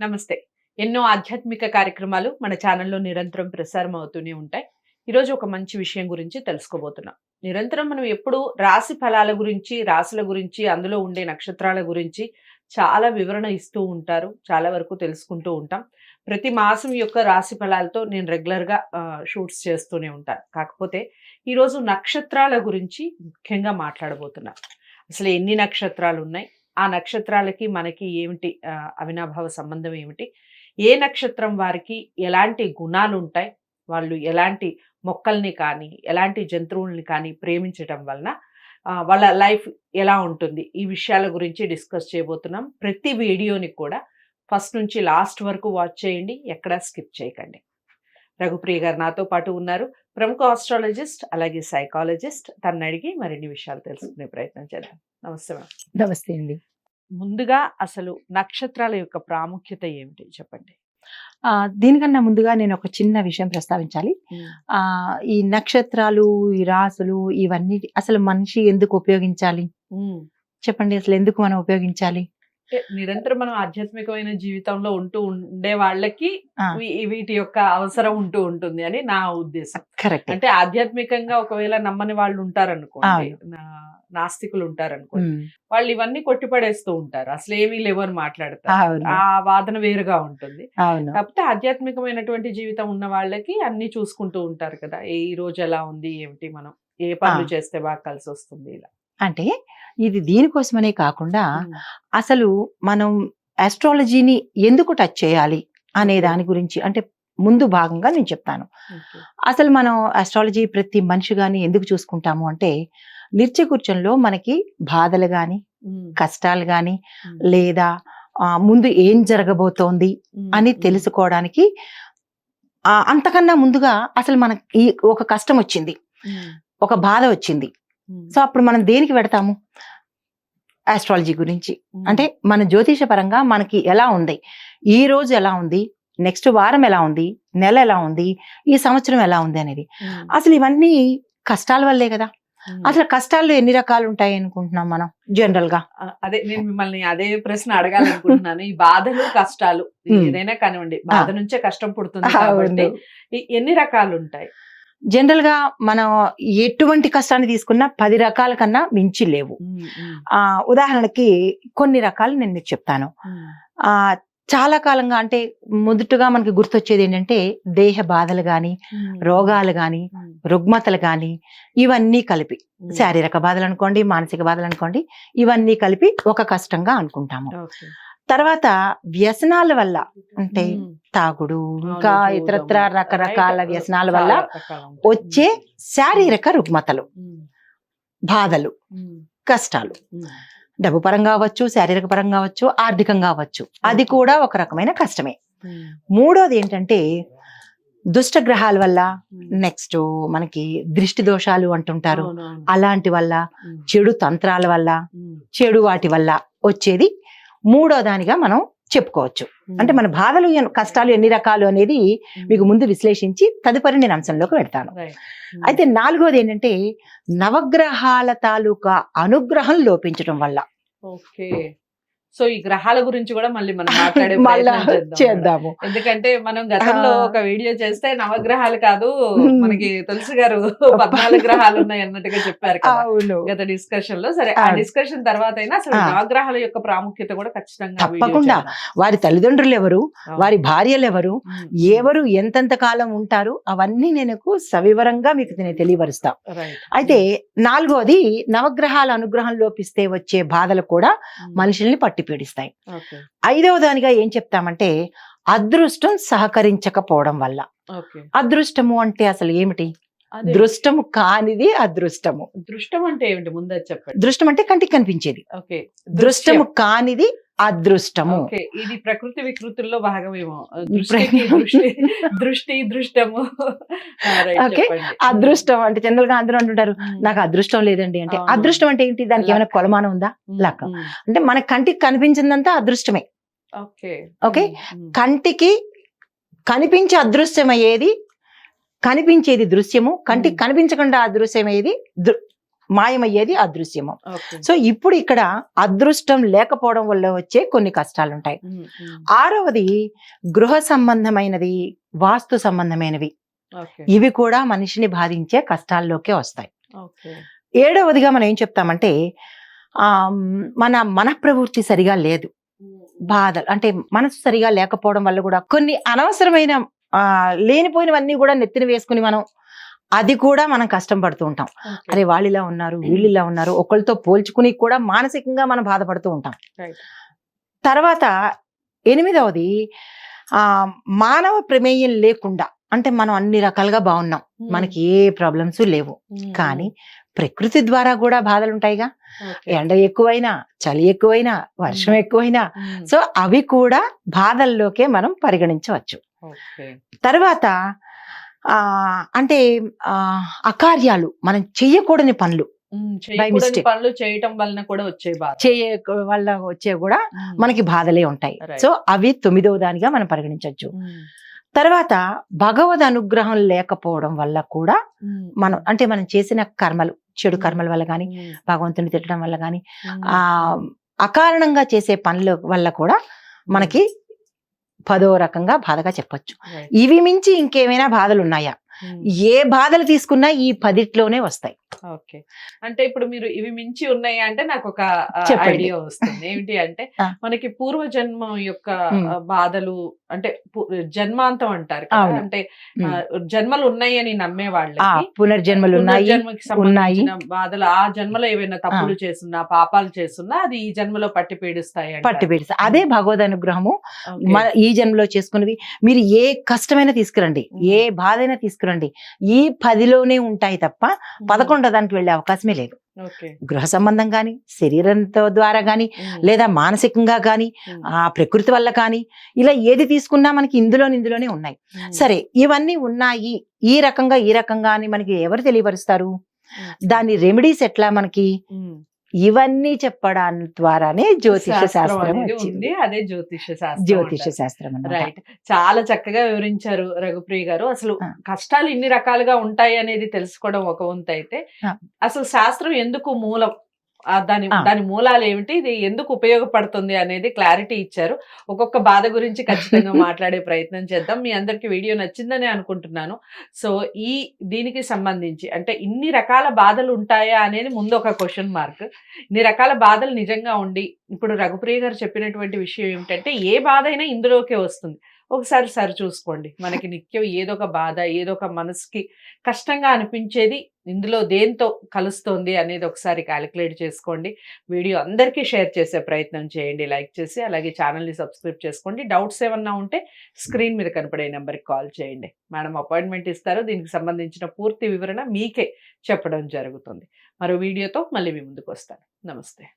నమస్తే. ఎన్నో ఆధ్యాత్మిక కార్యక్రమాలు మన ఛానల్లో నిరంతరం ప్రసారం అవుతూనే ఉంటాయి. ఈరోజు ఒక మంచి విషయం గురించి తెలుసుకోబోతున్నాం. నిరంతరం మనం ఎప్పుడు రాశి ఫలాల గురించి రాశుల గురించి అందులో ఉండే నక్షత్రాల గురించి చాలా వివరణ ఇస్తూ ఉంటారు. చాలా వరకు తెలుసుకుంటూ ఉంటాం. ప్రతి మాసం యొక్క రాశి ఫలాలతో నేను రెగ్యులర్గా షూట్స్ చేస్తూనే ఉంటాను. కాకపోతే ఈరోజు నక్షత్రాల గురించి ముఖ్యంగా మాట్లాడబోతున్నాను అసలు ఎన్ని నక్షత్రాలు ఉన్నాయి? ఆ నక్షత్రాలకి మనకి ఏమిటి? అవినాభావ సంబంధం ఏమిటి? ఏ నక్షత్రం వారికి ఎలాంటి గుణాలు ఉంటాయి వాళ్ళు ఎలాంటి మొక్కల్ని కానీ ఎలాంటి జంతువుల్ని కానీ ప్రేమించటం వలన వాళ్ళ లైఫ్ ఎలా ఉంటుంది? ఈ విషయాల గురించి డిస్కస్ చేయబోతున్నాం. ప్రతి వీడియోని కూడా ఫస్ట్ నుంచి లాస్ట్ వరకు వాచ్ చేయండి. ఎక్కడా స్కిప్ చేయకండి. రఘుప్రియ గారు నాతో పాటు ఉన్నారు. ప్రముఖ ఆస్ట్రాలజిస్ట్ అలాగే సైకాలజిస్ట్. తనని అడిగి మరిన్ని విషయాలు తెలుసుకునే ప్రయత్నం చేద్దాం. నమస్తే మేడం. నమస్తే అండి. ముందుగా అసలు నక్షత్రాల యొక్క ప్రాముఖ్యత ఏమిటి చెప్పండి? ఆ, దీనికన్నా ముందుగా నేను ఒక చిన్న విషయం ప్రస్తావించాలి. ఆ ఈ నక్షత్రాలు ఈ రాసులు ఇవన్నీ అసలు మనిషి ఎందుకు ఉపయోగించాలి. చెప్పండి అసలు ఎందుకు మనం ఉపయోగించాలి? నిరంతరం మనం ఆధ్యాత్మికమైన జీవితంలో ఉంటూ ఉండే వాళ్ళకి వీటి యొక్క అవసరం ఉంటూ ఉంటుంది అని నా ఉద్దేశం. కరెక్ట్. అంటే ఆధ్యాత్మికంగా ఒకవేళ నమ్మని వాళ్ళు ఉంటారనుకోండి నాస్తికులు ఉంటారనుకోండి వాళ్ళు ఇవన్నీ కొట్టిపడేస్తూ ఉంటారు. అసలు ఏమీ లేవు అని మాట్లాడతారు ఆ వాదన వేరుగా ఉంటుంది. కాకపోతే ఆధ్యాత్మికమైనటువంటి జీవితం ఉన్న వాళ్ళకి అన్ని చూసుకుంటూ ఉంటారు కదా ఏ ఈ రోజు ఎలా ఉంది ఏమిటి మనం ఏ పనులు. చేస్తే బాగా కలిసి వస్తుంది ఇలా. అంటే ఇది దీనికోసమనే కాకుండా. అసలు మనం ఆస్ట్రాలజీని ఎందుకు టచ్ చేయాలి అనే దాని గురించి అంటే ముందు భాగంగా నేను చెప్తాను. అసలు మనం ఆస్ట్రాలజీ ప్రతి మనిషి గాని ఎందుకు చూసుకుంటాము అంటే నిత్యకూర్చంలో మనకి బాధలు ఉమ్. కష్టాలు ఉమ్. లేదా ముందు ఏం జరగబోతోంది. అని. తెలుసుకోవడానికి అంతకన్నా ముందుగా అసలు మనకి ఒక కష్టం వచ్చింది. ఒక బాధ వచ్చింది. సో అప్పుడు మనం దేనికి పెడతాము? ఆస్ట్రాలజీ గురించి. ఉమ్. అంటే మన జ్యోతిష పరంగా మనకి ఎలా ఉంది? ఈ రోజు ఎలా ఉంది? నెక్స్ట్ వారం ఎలా ఉంది? నెల ఎలా ఉంది? ఈ సంవత్సరం ఎలా ఉంది అనేది. ఉమ్. అసలు ఇవన్నీ కష్టాల వల్లే కదా. అసలు కష్టాల్లో ఎన్ని రకాలు ఉంటాయి అనుకుంటున్నాం మనం జనరల్గా అదే నేను మిమ్మల్ని అదే ప్రశ్న అడగాలనుకుంటున్నాను. ఈ బాధలు కష్టాలు. ఏదైనా కానివ్వండి బాధ నుంచే కష్టం పుడుతుంది కాబట్టి ఎన్ని రకాలు ఉంటాయి? జనరల్గా మనం ఎటువంటి కష్టాన్ని తీసుకున్నా పది రకాల కన్నా మించి లేవు. ఆ ఉదాహరణకి కొన్ని రకాలు నేను మీకు చెప్తాను. ఆ చాలా కాలంగా అంటే మొదటగా మనకి గుర్తొచ్చేది ఏంటంటే దేహ బాధలు గాని ఉమ్. రోగాలు గాని ఉమ్. రుగ్మతలు గాని ఇవన్నీ కలిపి. శారీరక బాధలు అనుకోండి మానసిక బాధలు అనుకోండి ఇవన్నీ కలిపి ఒక కష్టంగా అనుకుంటాము. తర్వాత వ్యసనాల వల్ల అంటే. తాగుడు ఇంకా. ఇతరత్ర రకరకాల. వ్యసనాల వల్ల. వచ్చే శారీరక రుగ్మతలు. బాధలు. కష్టాలు. డబ్బు పరంగా అవ్వచ్చు శారీరక పరంగా అవ్వచ్చు ఆర్థికంగా అవ్వచ్చు అది కూడా ఒక రకమైన కష్టమే. మూడోది ఏంటంటే దుష్ట గ్రహాల వల్ల. నెక్స్ట్ మనకి దృష్టి దోషాలు అంటుంటారు. అలాంటి వల్ల. చెడు తంత్రాల వల్ల. చెడు వాటి వల్ల వచ్చేది మూడో దానిగా మనం చెప్పుకోవచ్చు అంటే మన బాధలు కష్టాలు ఎన్ని రకాలు అనేది ఉమ్. మీకు ముందు విశ్లేషించి తదుపరి నేను అంశంలోకి పెడతాను. ఉమ్. అయితే నాలుగోది ఏంటంటే నవగ్రహాల తాలూకా అనుగ్రహం లోపించడం వల్ల ఓకే సో ఈ గ్రహాల గురించి కూడా మళ్ళీ మనం మాట్లాడే చేద్దాము ఎందుకంటే మనం గతంలో. ఒక వీడియో చేస్తే నవగ్రహాలు కాదు. మనకి తులసి గారు పద్నాలుగు గ్రహాలు ఉన్నాయి అన్నట్టుగా చెప్పారు గత డిస్కషన్లో సరే ఆ. డిస్కషన్ తర్వాత అయినా అసలు. నవగ్రహాల యొక్క ప్రాముఖ్యత కూడా ఖచ్చితంగా తప్పకుండా. వారి తల్లిదండ్రులు ఎవరు. వారి భార్యలు ఎవరు. ఎవరు ఎంతెంత కాలం ఉంటారు అవన్నీ నేను సవివరంగా మీకు నేను తెలియపరుస్తా. అయితే నాలుగోది నవగ్రహాల అనుగ్రహం లోపిస్తే వచ్చే బాధలు కూడా. మనుషుల్ని పట్టి పీడిస్తాయి. ఐదవ దానిగా ఏం చెప్తామంటే అదృష్టం సహకరించకపోవడం వల్ల. అదృష్టము అంటే అసలు ఏమిటి. దృష్టము కానిది అదృష్టము. దృష్టం అంటే ఏమిటి? ముందే చెప్పండి. దృష్టం అంటే కంటికి కనిపించేది. ఓకే. దృష్టము కానిది అదృష్టము. ఇది ప్రకృతి వికృతుల్లో భాగమేమో. దృష్టి దృష్టి దృష్టము. ఓకే. అదృష్టం అంటే జనరల్గా అందరూ అంటుంటారు. నాకు అదృష్టం లేదండి అంటే. అదృష్టం అంటే ఏంటి? దానికి ఏమైనా. కొలమానం ఉందా? Um, luck. ఉమ్. అంటే మన కంటికి కనిపించిందంతా అదృష్టమే. ఓకే. ఓకే. కంటికి కనిపించే అదృశ్యమయ్యేది కనిపించేది దృశ్యము. కంటికి. కనిపించకుండా అదృశ్యమయ్యేది దృ- మాయమయ్యేది అదృశ్యము సో ఇప్పుడు ఇక్కడ అదృష్టం లేకపోవడం వల్ల వచ్చే కొన్ని కష్టాలు ఉంటాయి ఆరవది గృహ సంబంధమైనది వాస్తు సంబంధమైనవి. ఇవి కూడా మనిషిని బాధించే కష్టాల్లోకే వస్తాయి. ఏడవదిగా మనం ఏం చెప్తామంటే ఆ మన మన ప్రవృత్తి సరిగా లేదు. బాధలు అంటే మనసు సరిగా లేకపోవడం వల్ల కూడా కొన్ని అనవసరమైన ఆ లేనిపోయినవన్నీ కూడా నెత్తిన వేసుకుని మనం అది కూడా మనం కష్టం పడుతూ ఉంటాం. అరే వాళ్ళు ఇలా ఉన్నారు వీళ్ళు ఇలా ఉన్నారు ఒకరితో పోల్చుకుని కూడా మానసికంగా మనం బాధపడుతూ ఉంటాం. తర్వాత ఎనిమిదవది ఆ మానవ ప్రమేయం లేకుండా అంటే మనం అన్ని రకాలుగా బాగున్నాం ఉమ్, మనకి ఏ ప్రాబ్లమ్స్ లేవు ఉమ్, కానీ ప్రకృతి ద్వారా కూడా బాధలు ఉంటాయిగా. ఎండ ఎక్కువైనా చలి ఎక్కువైనా వర్షం మ్మ్. ఎక్కువైనా సో అవి కూడా బాధల్లోకే మనం పరిగణించవచ్చు. తర్వాత ఆ అంటే ఆ అకార్యాలు మనం చెయ్యకూడని పనులు. పనులు చేయటం వలన కూడా వచ్చే చేయ వల్ల వచ్చే కూడా మనకి బాధలే ఉంటాయి. సో అవి తొమ్మిదవ దానిగా మనం పరిగణించవచ్చు. తర్వాత భగవద్ అనుగ్రహం లేకపోవడం వల్ల కూడా మనం అంటే మనం చేసిన కర్మలు చెడు. కర్మల వల్ల కానీ భగవంతుని తిట్టడం వల్ల కానీ ఆ అకారణంగా చేసే పనుల వల్ల కూడా మనకి పదో రకంగా బాధగా చెప్పొచ్చు. ఇవి మించి ఇంకేమైనా బాధలు ఉన్నాయా ఉమ్, ఏ బాధలు తీసుకున్నా ఈ పదిట్లోనే వస్తాయి. ఓకే. అంటే ఇప్పుడు మీరు ఇవి మించి ఉన్నాయి అంటే నాకు ఒక. ఐడియా వస్తుంది. ఏమిటి అంటే. మనకి పూర్వ జన్మ యొక్క బాధలు అంటే జన్మాంతం అంటారు. అంటే జన్మలు ఉన్నాయి అని నమ్మే వాళ్ళకి పునర్జన్మలు ఉన్నాయి. బాధలు ఆ జన్మలో ఏవైనా తప్పులు చేస్తున్నా పాపాలు చేస్తున్నా అది ఈ జన్మలో పట్టి పీడిస్తాయి. పట్టి పెడతాయి అదే భగవద్ అనుగ్రహము ఈ జన్మలో చేసుకున్నవి మీరు ఏ కష్టమైనా తీసుకురండి. ఏ బాధైనా తీసుకురండి. ఈ పదిలోనే ఉంటాయి తప్ప ఉమ్, పదకొండో దానికి వెళ్ళే అవకాశమే లేదు. గృహ సంబంధం కానీ శరీరంతో ద్వారా కానీ లేదా మానసికంగా కానీ ఆ ప్రకృతి వల్ల కానీ ఇలా ఏది తీసుకున్నా మనకి ఇందులో ఇందులోనే ఉన్నాయి. సరే ఇవన్నీ ఉన్నాయి. ఈ రకంగా ఈ రకంగా అని మనకి ఎవరు తెలియపరుస్తారు? దాని రెమెడీస్ ఎట్లా మనకి. ఇవన్నీ చెప్పడాని ద్వారానే జ్యోతిష శాస్త్రం వచ్చింది. ఉంది. అదే జ్యోతిష శాస్త్రం జ్యోతిష. శాస్త్రం రైట్ చాలా చక్కగా వివరించారు రఘుప్రియ గారు. అసలు. కష్టాలు ఇన్ని రకాలుగా ఉంటాయి అనేది తెలుసుకోవడం ఒక వంతు అయితే. అసలు శాస్త్రం ఎందుకు మూలం? దాని. దాని మూలాలు ఏమిటి? ఇది ఎందుకు ఉపయోగపడుతుంది అనేది క్లారిటీ ఇచ్చారు. ఒక్కొక్క బాధ గురించి ఖచ్చితంగా మాట్లాడే ప్రయత్నం చేద్దాం. మీ అందరికి వీడియో నచ్చిందని అనుకుంటున్నాను. సో ఈ దీనికి సంబంధించి అంటే ఇన్ని రకాల బాధలు ఉంటాయా అనేది ముందు ఒక క్వశ్చన్ మార్క్ ఇన్ని రకాల బాధలు నిజంగా ఉండి ఇప్పుడు రఘుప్రియ గారు చెప్పినటువంటి విషయం ఏమిటంటే ఏ బాధ అయినా ఇందులోకే వస్తుంది. ఒకసారి సరి చూసుకోండి. మనకి నిత్యం ఏదో ఒక బాధ ఏదో ఒక మనసుకి కష్టంగా అనిపించేది ఇందులో దేంతో కలుస్తోంది అనేది ఒకసారి క్యాలిక్యులేట్ చేసుకోండి. వీడియో అందరికీ షేర్ చేసే ప్రయత్నం చేయండి. లైక్ చేసి అలాగే ఛానల్ని సబ్స్క్రైబ్ చేసుకోండి. డౌట్స్ ఏమన్నా ఉంటే స్క్రీన్ మీద కనపడే నెంబర్కి కాల్ చేయండి. మేడం అపాయింట్మెంట్ ఇస్తారు. దీనికి సంబంధించిన పూర్తి వివరణ మీకే చెప్పడం జరుగుతుంది. మరో వీడియోతో మళ్ళీ మీ ముందుకు వస్తాను. నమస్తే.